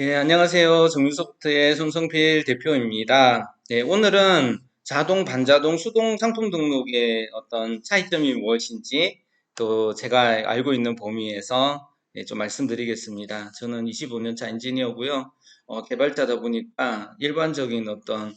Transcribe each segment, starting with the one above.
예, 안녕하세요. 정유소프트의 손성필 대표입니다. 네, 오늘은 자동, 반자동, 수동 상품 등록의 어떤 차이점이 무엇인지 또 제가 알고 있는 범위에서 예, 좀 말씀드리겠습니다. 저는 25년차 엔지니어고요. 어, 개발자다 보니까 일반적인 어떤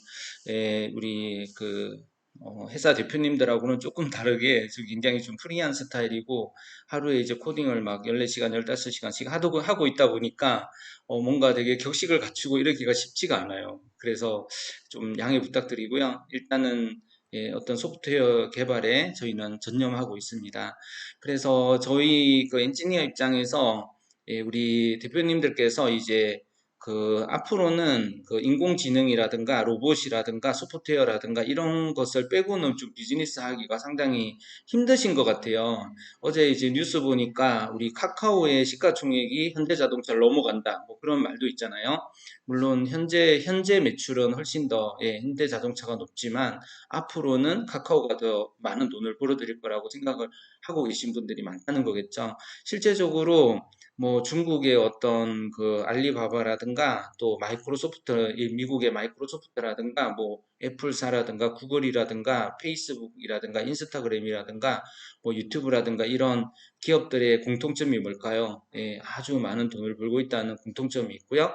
예, 우리 그 어, 회사 대표님들하고는 조금 다르게 굉장히 좀 프리한 스타일이고 하루에 이제 코딩을 막 14시간, 15시간씩 하도, 하고 있다 보니까 어, 뭔가 되게 격식을 갖추고 이러기가 쉽지가 않아요. 그래서 좀 양해 부탁드리고요. 일단은 예, 어떤 소프트웨어 개발에 저희는 전념하고 있습니다. 그래서 저희 그 엔지니어 입장에서 예, 우리 대표님들께서 이제 그 앞으로는 그 인공지능이라든가 로봇이라든가 소프트웨어라든가 이런 것을 빼고는 좀 비즈니스 하기가 상당히 힘드신 것 같아요. 어제 이제 뉴스 보니까 우리 카카오의 시가총액이 현대자동차를 넘어간다. 뭐 그런 말도 있잖아요. 물론 현재 현재 매출은 훨씬 더 예, 현대자동차가 높지만 앞으로는 카카오가 더 많은 돈을 벌어들일 거라고 생각을 하고 계신 분들이 많다는 거겠죠. 실제적으로 뭐 중국의 어떤 그 알리바바라든가 또 마이크로소프트 미국의 마이크로소프트라든가 뭐 애플사라든가 구글이라든가 페이스북이라든가 인스타그램이라든가 뭐 유튜브라든가 이런 기업들의 공통점이 뭘까요? 예, 아주 많은 돈을 벌고 있다는 공통점이 있고요.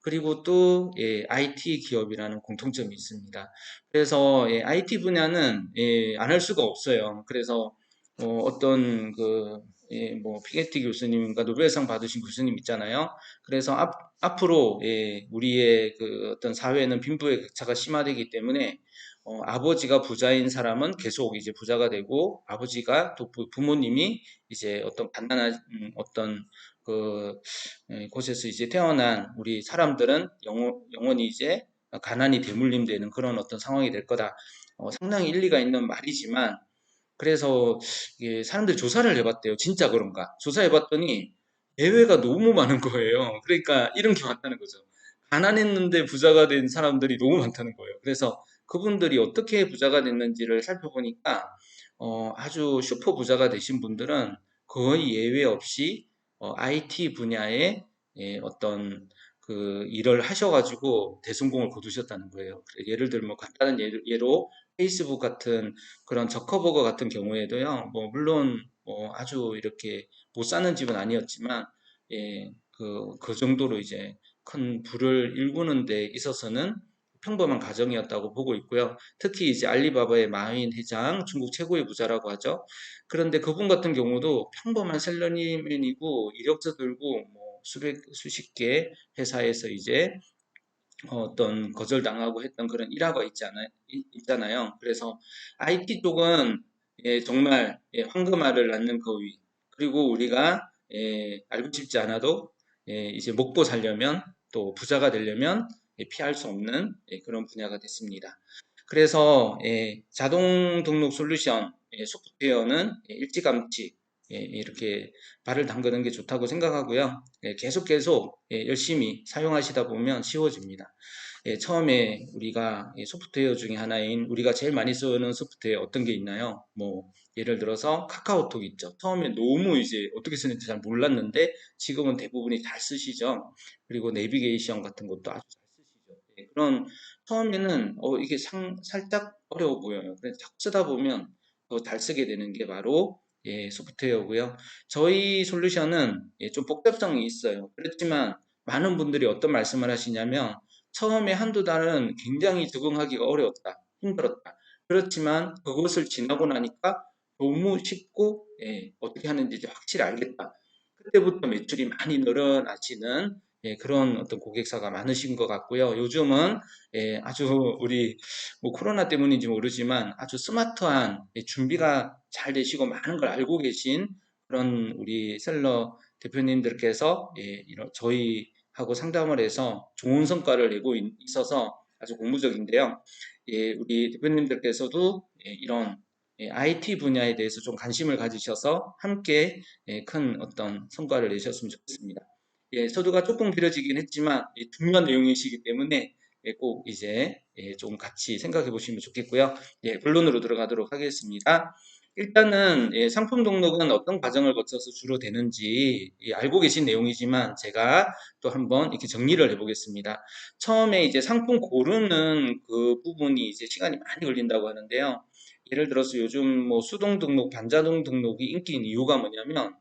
그리고 또 예, IT 기업이라는 공통점이 있습니다. 그래서 예, IT 분야는 예, 안할 수가 없어요. 그래서 어, 떤그 예, 뭐 피게티 교수님과 노벨상 받으신 교수님 있잖아요. 그래서 앞, 앞으로 예, 우리의 그 어떤 사회는 빈부의 격차가 심화되기 때문에 어, 아버지가 부자인 사람은 계속 이제 부자가 되고 아버지가 또 부, 모님이 이제 어떤 간단한 음, 어떤 그 예, 곳에서 이제 태어난 우리 사람들은 영원, 영원히 이제 가난이 대물림되는 그런 어떤 상황이 될 거다. 어, 상당히 일리가 있는 말이지만 그래서 사람들이 조사를 해봤대요. 진짜 그런가? 조사해봤더니 예외가 너무 많은 거예요. 그러니까 이런 게 많다는 거죠. 가난했는데 부자가 된 사람들이 너무 많다는 거예요. 그래서 그분들이 어떻게 부자가 됐는지를 살펴보니까 어, 아주 슈퍼 부자가 되신 분들은 거의 예외 없이 어, IT 분야에 예, 어떤 그 일을 하셔가지고 대성공을 거두셨다는 거예요. 예를 들면 간단한 예로 페이스북 같은 그런 저커버거 같은 경우에도요, 뭐, 물론, 뭐, 아주 이렇게 못 사는 집은 아니었지만, 예, 그, 그 정도로 이제 큰 부를 일구는 데 있어서는 평범한 가정이었다고 보고 있고요. 특히 이제 알리바바의 마윈 회장, 중국 최고의 부자라고 하죠. 그런데 그분 같은 경우도 평범한 셀러리맨이고 이력서 들고 뭐 수백 수십 개 회사에서 이제 어떤 거절당하고 했던 그런 일화가 있지 않아, 있잖아요. 그래서 IT 쪽은 예, 정말 예, 황금알을 낳는 거위. 그리고 우리가 예, 알고 싶지 않아도 예, 이제 먹고 살려면 또 부자가 되려면 예, 피할 수 없는 예, 그런 분야가 됐습니다. 그래서 예, 자동 등록 솔루션 소프트웨어는 일찌감치 예, 이렇게 발을 담그는 게 좋다고 생각하고요. 예, 계속 계속 예, 열심히 사용하시다 보면 쉬워집니다. 처음에 우리가 소프트웨어 중에 하나인 우리가 제일 많이 쓰는 소프트웨어 어떤 게 있나요? 뭐 예를 들어서 카카오톡 있죠. 처음에 너무 이제 어떻게 쓰는지 잘 몰랐는데 지금은 대부분이 잘 쓰시죠. 그리고 내비게이션 같은 것도 아주 잘 쓰시죠. 그런 처음에는 어, 이게 상, 살짝 어려워 보여요. 그래서 쓰다 보면 더 잘 쓰게 되는 게 바로 예, 소프트웨어고요. 저희 솔루션은 예, 좀 복잡성이 있어요. 그렇지만 많은 분들이 어떤 말씀을 하시냐면 처음에 한두 달은 굉장히 적응하기가 어려웠다. 힘들었다. 그렇지만 그것을 지나고 나니까 너무 쉽고 예, 어떻게 하는지 확실히 알겠다. 그때부터 매출이 많이 늘어나시는 예, 그런 어떤 고객사가 많으신 것 같고요. 요즘은 예, 아주 우리 뭐 코로나 때문인지 모르지만 아주 스마트한 예, 준비가 잘 되시고 많은 걸 알고 계신 그런 우리 셀러 대표님들께서 예, 이런 저희하고 상담을 해서 좋은 성과를 내고 있어서 아주 공부적인데요. 예, 우리 대표님들께서도 예, 이런 IT 예, 분야에 대해서 좀 관심을 가지셔서 함께 예, 큰 어떤 성과를 내셨으면 좋겠습니다. 예, 서두가 조금 길어지긴 했지만 예, 중요한 내용이시기 때문에 예, 꼭 이제 예, 좀 같이 생각해 보시면 좋겠고요. 예, 본론으로 들어가도록 하겠습니다. 일단은 예, 상품 등록은 어떤 과정을 거쳐서 주로 되는지 예, 알고 계신 내용이지만 제가 또 한번 이렇게 정리를 해보겠습니다. 처음에 이제 상품 고르는 그 부분이 이제 시간이 많이 걸린다고 하는데요. 예를 들어서 요즘 뭐 수동 등록, 반자동 등록이 인기인 이유가 뭐냐면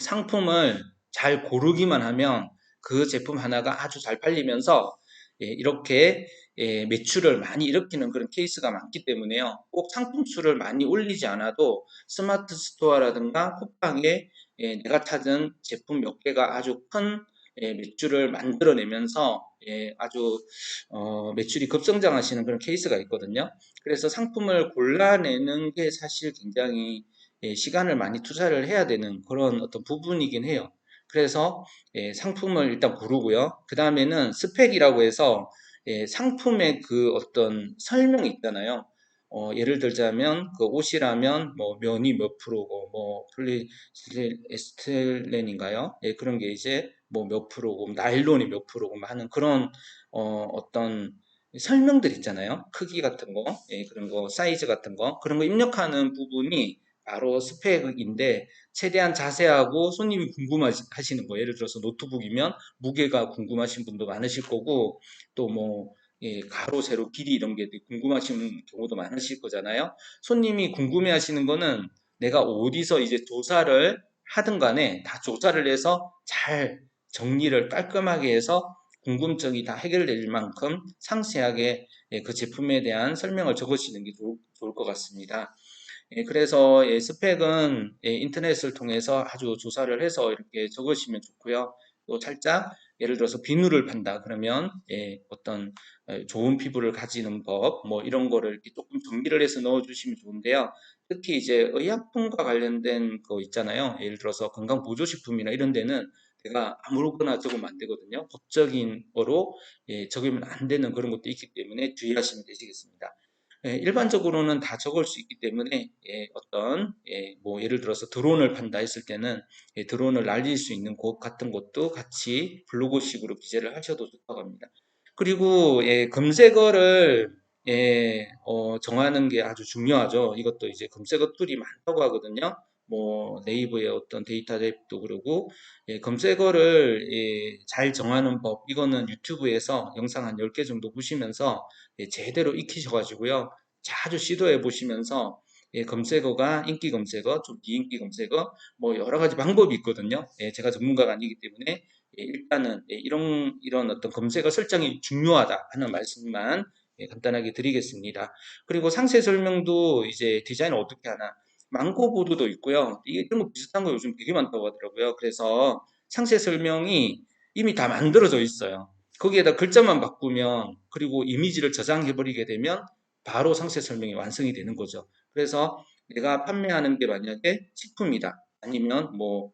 상품을 잘 고르기만 하면 그 제품 하나가 아주 잘 팔리면서 예, 이렇게 예, 매출을 많이 일으키는 그런 케이스가 많기 때문에요. 꼭 상품 수를 많이 올리지 않아도 스마트 스토어라든가 쿠팡에 예, 내가 찾은 제품 몇 개가 아주 큰 예, 매출을 만들어내면서 예, 아주 어, 매출이 급성장하시는 그런 케이스가 있거든요. 그래서 상품을 골라내는 게 사실 굉장히 예, 시간을 많이 투자를 해야 되는 그런 어떤 부분이긴 해요. 그래서 예, 상품을 일단 고르고요. 그 다음에는 스펙이라고 해서 예, 상품의 그 어떤 설명이 있잖아요. 어, 예를 들자면 그 옷이라면 뭐 면이 몇 프로고 뭐 폴리에스텔렌인가요? 예, 그런 게 이제 뭐 몇 프로고 나일론이 몇 프로고 뭐 하는 그런 어, 어떤 설명들 있잖아요. 크기 같은 거, 예, 그런 거, 사이즈 같은 거, 그런 거 입력하는 부분이 바로 스펙인데 최대한 자세하고 손님이 궁금하시는 거 예를 들어서 노트북이면 무게가 궁금하신 분도 많으실 거고 또뭐 예, 가로, 세로, 길이 이런 게 궁금하신 경우도 많으실 거잖아요. 손님이 궁금해 하시는 거는 내가 어디서 이제 조사를 하든 간에 다 조사를 해서 잘 정리를 깔끔하게 해서 궁금증이 다 해결될 만큼 상세하게 예, 그 제품에 대한 설명을 적으시는 게 좋, 좋을 것 같습니다. 예, 그래서 예, 스펙은 예, 인터넷을 통해서 아주 조사를 해서 이렇게 적으시면 좋고요. 또 살짝 예를 들어서 비누를 판다 그러면 예, 어떤 어, 좋은 피부를 가지는 법, 뭐 이런 거를 조금 정리를 해서 넣어주시면 좋은데요. 특히 이제 의약품과 관련된 거 있잖아요. 예를 들어서 건강보조식품이나 이런 데는 제가 아무거나 적으면 안 되거든요. 법적인 거로 예, 적으면 안 되는 그런 것도 있기 때문에 주의하시면 되시겠습니다. 예, 일반적으로는 다 적을 수 있기 때문에 예, 어떤 예, 뭐 예를 들어서 드론을 판다 했을 때는 예, 드론을 날릴 수 있는 곳 같은 것도 같이 블로그식으로 기재를 하셔도 좋다고 합니다. 그리고 예, 검색어를 예, 어, 정하는 게 아주 중요하죠. 이것도 이제 검색어 툴이 많다고 하거든요. 뭐 네이버의 어떤 데이터 랩도 그러고 예, 검색어를 예, 잘 정하는 법 이거는 유튜브에서 영상 한 10개 정도 보시면서 예, 제대로 익히셔 가지고요 자주 시도해 보시면서 예, 검색어가 인기 검색어, 좀 비인기 검색어 뭐 여러 가지 방법이 있거든요. 예, 제가 전문가가 아니기 때문에 예, 일단은 예, 이런 이런 어떤 검색어 설정이 중요하다 하는 말씀만 예, 간단하게 드리겠습니다. 그리고 상세 설명도 이제 디자인을 어떻게 하나 망고보드도 있고요. 이런 거 비슷한 거 요즘 되게 많다고 하더라고요. 그래서 상세 설명이 이미 다 만들어져 있어요. 거기에다 글자만 바꾸면 그리고 이미지를 저장해 버리게 되면 바로 상세 설명이 완성이 되는 거죠. 그래서 내가 판매하는 게 만약에 식품이다. 아니면 뭐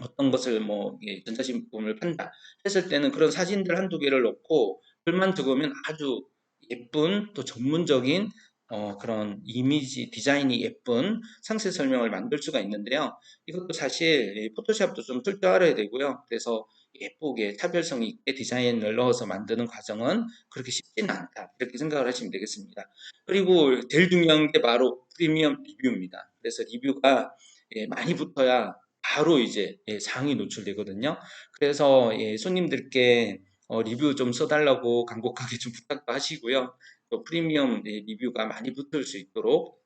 어떤 것을 뭐 예, 전자식품을 판다 했을 때는 그런 사진들 한두 개를 넣고 글만 적으면 아주 예쁜 또 전문적인 어, 그런 이미지 디자인이 예쁜 상세 설명을 만들 수가 있는데요. 이것도 사실 포토샵도 좀 알아야 되고요. 그래서 예쁘게 차별성 있게 디자인을 넣어서 만드는 과정은 그렇게 쉽지는 않다. 이렇게 생각을 하시면 되겠습니다. 그리고 제일 중요한 게 바로 프리미엄 리뷰입니다. 그래서 리뷰가 예, 많이 붙어야 바로 이제 예, 상위 노출되거든요. 그래서 예, 손님들께 어, 리뷰 좀 써달라고 간곡하게 좀 부탁도 하시고요. 또 프리미엄 예, 리뷰가 많이 붙을 수 있도록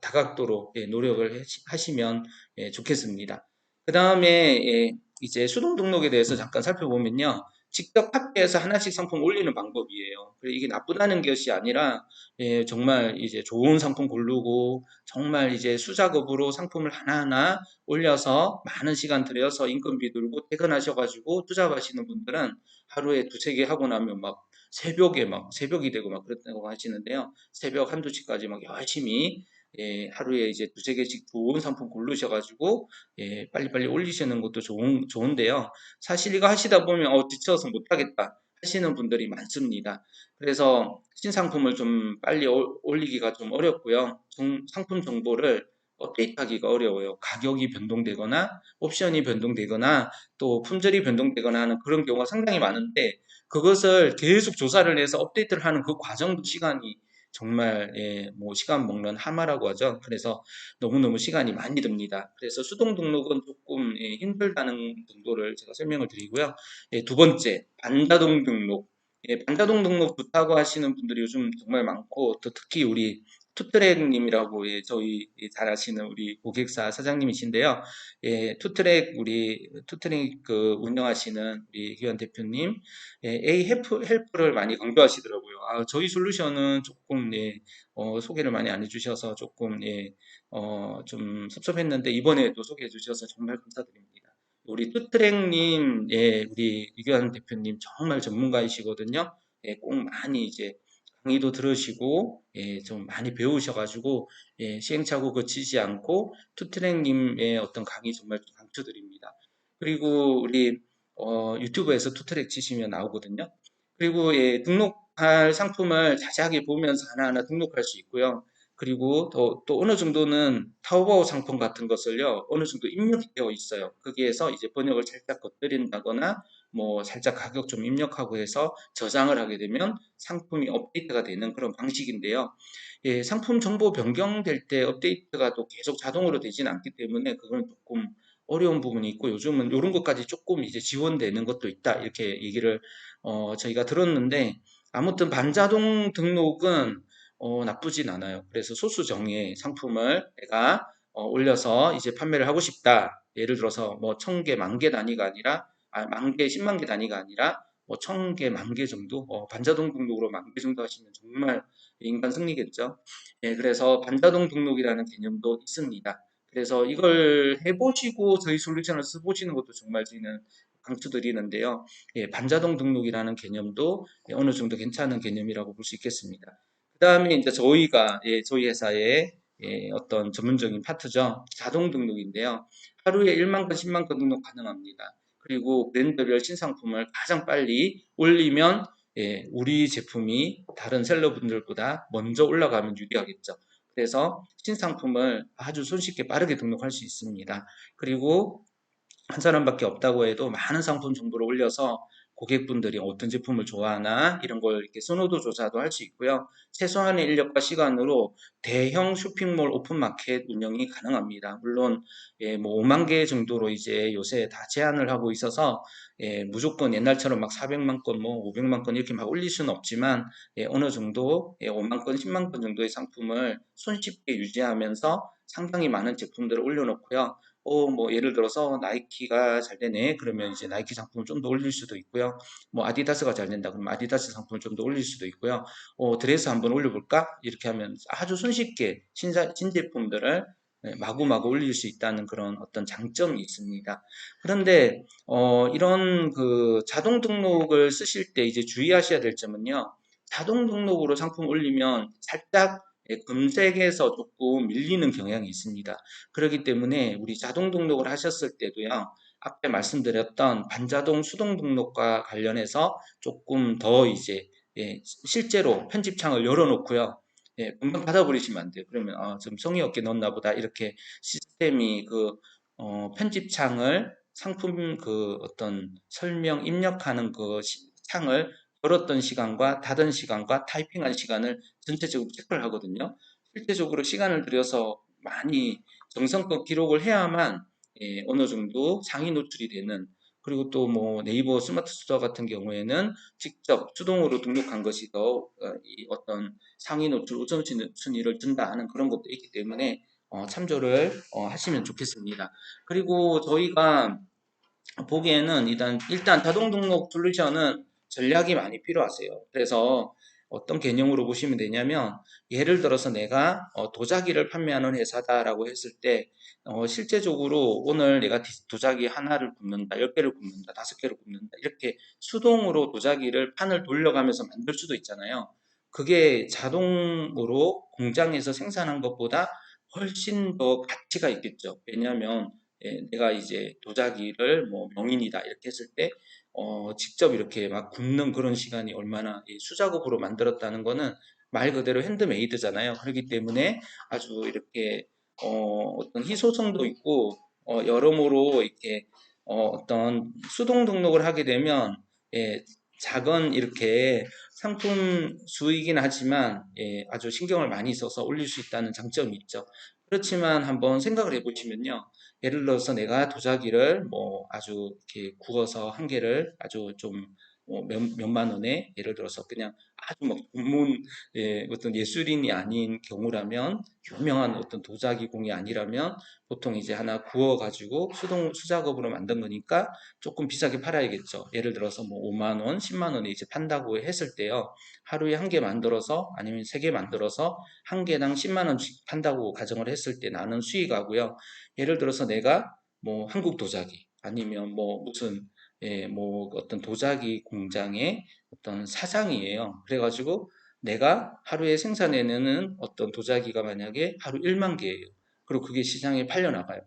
다각도로 예, 노력을 하시면 예, 좋겠습니다. 그 다음에 이제 수동 등록에 대해서 잠깐 살펴보면요. 직접 합계해서 하나씩 상품 올리는 방법이에요. 이게 나쁘다는 것이 아니라 예, 정말 이제 좋은 상품 고르고 정말 이제 수작업으로 상품을 하나하나 올려서 많은 시간 들여서 인건비 들고 퇴근하셔가지고 투잡하시는 분들은 하루에 두세 개 하고 나면 막 새벽에 막 새벽이 되고 막 그랬다고 하시는데요. 새벽 한두 시까지 막 열심히 예, 하루에 이제 두세 개씩 좋은 상품 고르셔가지고 예, 빨리빨리 올리시는 것도 좋은, 좋은데요. 사실 이거 하시다 보면 어, 지쳐서 못하겠다 하시는 분들이 많습니다. 그래서 신상품을 좀 빨리 올리기가 좀 어렵고요. 정, 상품 정보를 업데이트하기가 어려워요. 가격이 변동되거나 옵션이 변동되거나 또 품절이 변동되거나 하는 그런 경우가 상당히 많은데 그것을 계속 조사를 해서 업데이트를 하는 그 과정도 시간이 정말 예, 뭐 시간 먹는 하마라고 하죠. 그래서 너무너무 시간이 많이 듭니다. 그래서 수동 등록은 조금 예, 힘들다는 정도를 제가 설명을 드리고요. 예, 두 번째, 반자동 등록. 예, 반자동 등록 좋다고 하시는 분들이 요즘 정말 많고, 또 특히 우리 투트랙님이라고 예, 저희 잘 아시는 우리 고객사 사장님이신데요. 예, 투트랙 우리 투트랙 그 운영하시는 우리 기현 대표님 예, A 헬프, 헬프를 많이 강조하시더라고요. 아, 저희 솔루션은 조금 예, 어, 소개를 많이 안 해주셔서 조금 예, 어, 좀 섭섭했는데 이번에도 소개해 주셔서 정말 감사드립니다. 우리 투트랙님, 예, 우리 이규환 대표님 정말 전문가이시거든요. 예, 꼭 많이 이제 강의도 들으시고 예, 좀 많이 배우셔가지고 예, 시행착오 거치지 않고 투트랙님의 어떤 강의 정말 강추드립니다. 그리고 우리 어, 유튜브에서 투트랙 치시면 나오거든요. 그리고 예, 등록할 상품을 자세하게 보면서 하나하나 등록할 수 있고요. 그리고 또, 또 어느 정도는 타오바오 상품 같은 것을요, 어느 정도 입력이 되어 있어요. 거기에서 이제 번역을 살짝 겉들인다거나 뭐 살짝 가격 좀 입력하고 해서 저장을 하게 되면 상품이 업데이트가 되는 그런 방식인데요. 예, 상품 정보 변경될 때 업데이트가 또 계속 자동으로 되지는 않기 때문에 그건 조금 어려운 부분이 있고 요즘은 이런 것까지 조금 이제 지원되는 것도 있다 이렇게 얘기를 어, 저희가 들었는데 아무튼 반자동 등록은 어, 나쁘진 않아요. 그래서 소수 정의의 상품을 내가 어, 올려서 이제 판매를 하고 싶다. 예를 들어서 뭐 천 개, 만 개 단위가 아니라 아, 만 개, 십만 개 단위가 아니라 뭐천 개, 만개 정도 어, 반자동 등록으로 만개 정도 하시면 정말 인간 승리겠죠. 예, 그래서 반자동 등록이라는 개념도 있습니다. 그래서 이걸 해보시고 저희 솔루션을 써보시는 것도 정말 저희는 강추드리는데요. 예, 반자동 등록이라는 개념도 어느 정도 괜찮은 개념이라고 볼 수 있겠습니다. 그 다음에 이제 저희가, 예, 저희 회사의 예, 어떤 전문적인 파트죠. 자동 등록인데요. 하루에 1만 건, 10만 건 등록 가능합니다. 그리고 브랜드별 신상품을 가장 빨리 올리면 예, 우리 제품이 다른 셀러분들보다 먼저 올라가면 유리하겠죠. 그래서 신상품을 아주 손쉽게 빠르게 등록할 수 있습니다. 그리고 한 사람밖에 없다고 해도 많은 상품 정보를 올려서 고객분들이 어떤 제품을 좋아하나 이런 걸 이렇게 선호도 조사도 할 수 있고요. 최소한의 인력과 시간으로 대형 쇼핑몰 오픈마켓 운영이 가능합니다. 물론 예, 뭐 5만 개 정도로 이제 요새 다 제한을 하고 있어서 예, 무조건 옛날처럼 막 400만 건, 뭐 500만 건 이렇게 막 올릴 수는 없지만 예, 어느 정도 예, 5만 건, 10만 건 정도의 상품을 손쉽게 유지하면서 상당히 많은 제품들을 올려놓고요. 어, 뭐, 예를 들어서 나이키가 잘 되네. 그러면 이제 나이키 상품을 좀 더 올릴 수도 있고요. 뭐, 아디다스가 잘 된다. 그러면 아디다스 상품을 좀 더 올릴 수도 있고요. 어, 드레스 한번 올려볼까? 이렇게 하면 아주 손쉽게 신사, 신제품들을 네, 마구마구 올릴 수 있다는 그런 어떤 장점이 있습니다. 그런데, 어, 이런 그 자동 등록을 쓰실 때 이제 주의하셔야 될 점은요. 자동 등록으로 상품 올리면 살짝 예, 검색에서 조금 밀리는 경향이 있습니다. 그렇기 때문에 우리 자동 등록을 하셨을 때도요. 앞에 말씀드렸던 반자동 수동 등록과 관련해서 조금 더 이제 예, 실제로 편집창을 열어놓고요. 예, 금방 닫아버리시면 안 돼요. 그러면 아, 좀 성의 없게 넣었나 보다 이렇게 시스템이 그 어, 편집창을 상품 그 어떤 설명 입력하는 그 창을 열었던 시간과 닫은 시간과 타이핑한 시간을 전체적으로 체크를 하거든요. 실제적으로 시간을 들여서 많이 정성껏 기록을 해야만 예, 어느 정도 상위 노출이 되는 그리고 또 뭐 네이버 스마트 스토어 같은 경우에는 직접 수동으로 등록한 것이 더 어, 어떤 상위 노출 우선순위를 준다 하는 그런 것도 있기 때문에 어, 참조를 어, 하시면 좋겠습니다. 그리고 저희가 보기에는 일단 일단 자동 등록 솔루션은 전략이 많이 필요하세요. 그래서 어떤 개념으로 보시면 되냐면 예를 들어서 내가 어, 도자기를 판매하는 회사다라고 했을 때 어, 실제적으로 오늘 내가 도자기 하나를 굽는다, 열 개를 굽는다, 다섯 개를 굽는다 이렇게 수동으로 도자기를 판을 돌려가면서 만들 수도 있잖아요. 그게 자동으로 공장에서 생산한 것보다 훨씬 더 가치가 있겠죠. 왜냐하면 예, 내가 이제 도자기를 뭐 명인이다 이렇게 했을 때 어, 직접 이렇게 막 굽는 그런 시간이 얼마나 수작업으로 만들었다는 거는 말 그대로 핸드메이드잖아요. 그렇기 때문에 아주 이렇게 어, 떤 희소성도 있고 어, 여러모로 이렇게 어, 떤 수동 등록을 하게 되면 예, 작은 이렇게 상품 수이긴 하지만 예, 아주 신경을 많이 써서 올릴 수 있다는 장점이 있죠. 그렇지만 한번 생각을 해보시면요. 예를 들어서 내가 도자기를 뭐 아주 이렇게 구워서 한 개를 아주 좀뭐 몇, 몇만 원에 예를 들어서 그냥 아주 막 전문 예, 어떤 예술인이 아닌 경우라면 유명한 어떤 도자기 공이 아니라면 보통 이제 하나 구워 가지고 수동 수작업으로 만든 거니까 조금 비싸게 팔아야겠죠. 예를 들어서 뭐 5만 원, 10만 원에 이제 판다고 했을 때요. 하루에 한 개 만들어서 아니면 세 개 만들어서 한 개당 10만 원씩 판다고 가정을 했을 때 나는 수익하고요. 예를 들어서 내가 뭐 한국 도자기 아니면 뭐 무슨 예, 뭐 어떤 도자기 공장의 어떤 사장이에요. 그래가지고 내가 하루에 생산해내는 어떤 도자기가 만약에 하루 1만 개예요. 그리고 그게 시장에 팔려 나가요.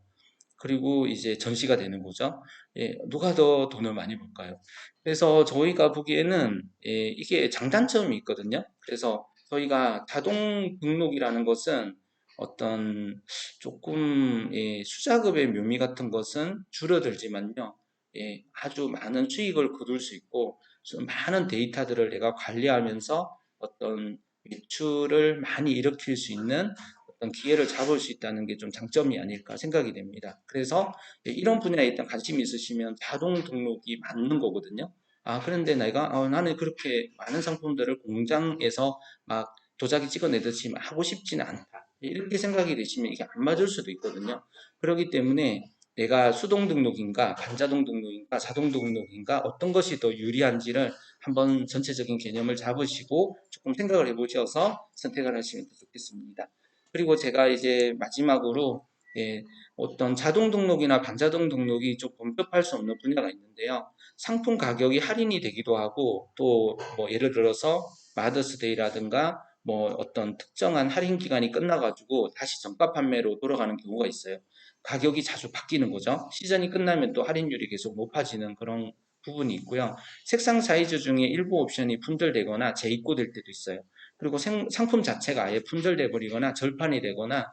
그리고 이제 전시가 되는 거죠. 예, 누가 더 돈을 많이 벌까요? 그래서 저희가 보기에는 예, 이게 장단점이 있거든요. 그래서 저희가 다동 등록이라는 것은 어떤 조금 예, 수작업의 묘미 같은 것은 줄어들지만요. 예, 아주 많은 수익을 거둘 수 있고 많은 데이터들을 내가 관리하면서 어떤 매출을 많이 일으킬 수 있는 어떤 기회를 잡을 수 있다는 게 좀 장점이 아닐까 생각이 됩니다. 그래서 예, 이런 분야에 일단 관심이 있으시면 자동 등록이 맞는 거거든요. 아, 그런데 내가 어, 나는 그렇게 많은 상품들을 공장에서 막 도자기 찍어내듯이 하고 싶지는 않다. 이렇게 생각이 되시면 이게 안 맞을 수도 있거든요. 그렇기 때문에 내가 수동 등록인가, 반자동 등록인가, 자동 등록인가 어떤 것이 더 유리한지를 한번 전체적인 개념을 잡으시고 조금 생각을 해보셔서 선택을 하시면 좋겠습니다. 그리고 제가 이제 마지막으로 예, 어떤 자동 등록이나 반자동 등록이 좀 범접할 수 없는 분야가 있는데요. 상품 가격이 할인이 되기도 하고 또 뭐 예를 들어서 마더스데이라든가 뭐 어떤 특정한 할인 기간이 끝나가지고 다시 정가 판매로 돌아가는 경우가 있어요. 가격이 자주 바뀌는 거죠. 시즌이 끝나면 또 할인율이 계속 높아지는 그런 부분이 있고요. 색상 사이즈 중에 일부 옵션이 품절되거나 재입고될 때도 있어요. 그리고 생, 상품 자체가 아예 품절돼 버리거나 절판이 되거나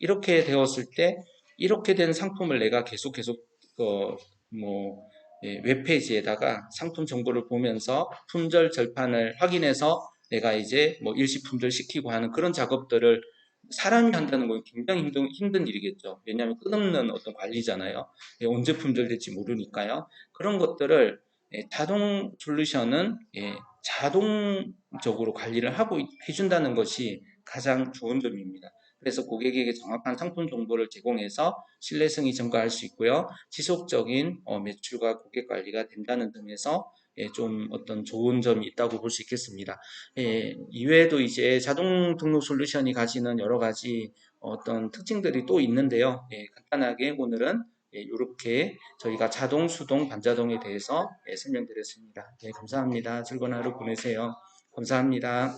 이렇게 되었을 때 이렇게 된 상품을 내가 계속 계속 어, 뭐 예, 웹페이지에다가 상품 정보를 보면서 품절 절판을 확인해서 내가 이제 뭐 일시 품절 시키고 하는 그런 작업들을 사람이 한다는 건 굉장히 힘든, 힘든 일이겠죠. 왜냐하면 끝없는 어떤 관리잖아요. 예, 언제 품절될지 모르니까요. 그런 것들을 예, 자동 솔루션은 예, 자동적으로 관리를 하고 해준다는 것이 가장 좋은 점입니다. 그래서 고객에게 정확한 상품 정보를 제공해서 신뢰성이 증가할 수 있고요. 지속적인 어, 매출과 고객 관리가 된다는 점에서 예, 좀 어떤 좋은 점이 있다고 볼 수 있겠습니다. 예, 이외에도 이제 자동 등록 솔루션이 가지는 여러 가지 어떤 특징들이 또 있는데요. 예, 간단하게 오늘은 예, 이렇게 저희가 자동, 수동, 반자동에 대해서 예, 설명드렸습니다. 예, 감사합니다. 즐거운 하루 보내세요. 감사합니다.